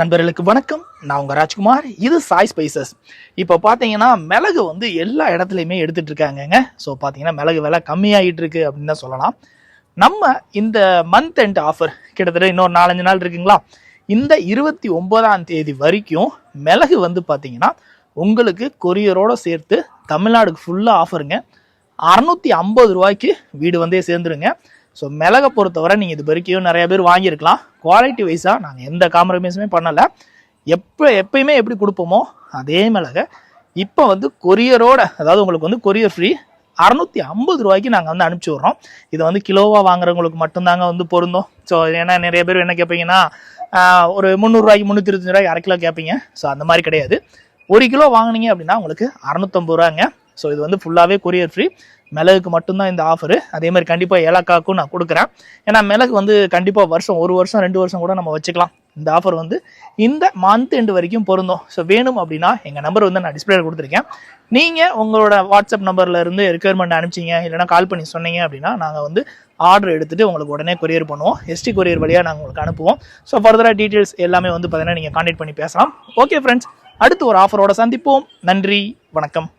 நண்பர்களுக்கு வணக்கம். நான் உங்கள் ராஜ்குமார். இது சாய் ஸ்பைசஸ். இப்போ பார்த்தீங்கன்னா மிளகு வந்து எல்லா இடத்துலையுமே எடுத்துகிட்டு இருக்காங்கங்க. ஸோ பார்த்தீங்கன்னா மிளகு விலை கம்மியாகிட்டு இருக்கு அப்படின்னு தான் சொல்லலாம். நம்ம இந்த மந்த் எண்ட் ஆஃபர் கிட்டத்தட்ட இன்னொரு நாலஞ்சு நாள் இருக்குங்களா? இந்த இருபத்தி ஒன்பதாம் தேதி வரைக்கும் மிளகு வந்து பார்த்தீங்கன்னா உங்களுக்கு கொரியரோடு சேர்த்து தமிழ்நாடுக்கு ஃபுல்லாக ஆஃபருங்க அறநூற்றி ஐம்பது ரூபாய்க்கு வீடு வந்தே சேர்ந்துருங்க. ஸோ மிளகை பொறுத்தவரை நீங்கள் இது வரைக்கும் நிறைய பேர் வாங்கியிருக்கலாம். குவாலிட்டி வைஸாக நாங்கள் எந்த காம்ப்ரமைஸுமே பண்ணலை. எப்போ எப்பயுமே எப்படி கொடுப்போமோ அதே மிளகை. இப்போ வந்து கொரியரோட அதாவது உங்களுக்கு வந்து கொரியர் ஃப்ரீ அறநூற்றி ஐம்பது ரூபாய்க்கு நாங்கள் வந்து அனுப்பிச்சி விட்றோம். இதை வந்து கிலோவாக வாங்குறவங்களுக்கு மட்டும்தாங்க வந்து பொருந்தும். ஸோ ஏன்னா நிறைய பேர் என்ன கேட்பீங்கன்னா ஒரு முந்நூறுரூவாய்க்கு முந்நூற்றி இருபத்தஞ்சு ரூபாய்க்கு அரை கிலோ கேட்பீங்க ஸோ அந்த மாதிரி கிடையாது. ஒரு கிலோ வாங்குனீங்க அப்படின்னா உங்களுக்கு அறநூத்தம்பது ரூபாங்க ஸோ இது வந்து ஃபுல்லாகவே கொரியர் ஃப்ரீ மிளகுக்கு மட்டும்தான் இந்த ஆஃபரு அதே மாதிரி கண்டிப்பாக ஏலக்காக்கும் நான் கொடுக்குறேன். ஏன்னா மிளகு வந்து கண்டிப்பாக வருஷம் ஒரு வருஷம் ரெண்டு வருஷம் கூட நம்ம வச்சுக்கலாம். இந்த ஆஃபர் வந்து இந்த மந்த் எண்டு வரைக்கும் பொருந்தும். ஸோ வேணும் அப்படின்னா எங்கள் நம்பர் வந்து நான் டிஸ்பிளேல கொடுத்துருக்கேன். நீங்கள் உங்களோட வாட்ஸ்அப் நம்பரில் இருந்து ரெக்யர்மெண்ட் அனுப்பிச்சிங்க இல்லைனா கால் பண்ணி சொன்னீங்க அப்படின்னா நாங்கள் வந்து ஆர்டர் எடுத்துகிட்டு உங்களுக்கு உடனே கொரியர் பண்ணுவோம். எஸ்டி கொரியர் வழியாக நாங்கள் உங்களுக்கு அனுப்புவோம். ஸோ ஃபர்தராக டீட்டெயில்ஸ் எல்லாமே வந்து பார்த்தீங்கன்னா நீங்கள் கான்டாக்ட் பண்ணி பேசலாம். ஓகே ஃப்ரெண்ட்ஸ் அடுத்து ஒரு ஆஃபரோட சந்திப்போம். நன்றி வணக்கம்.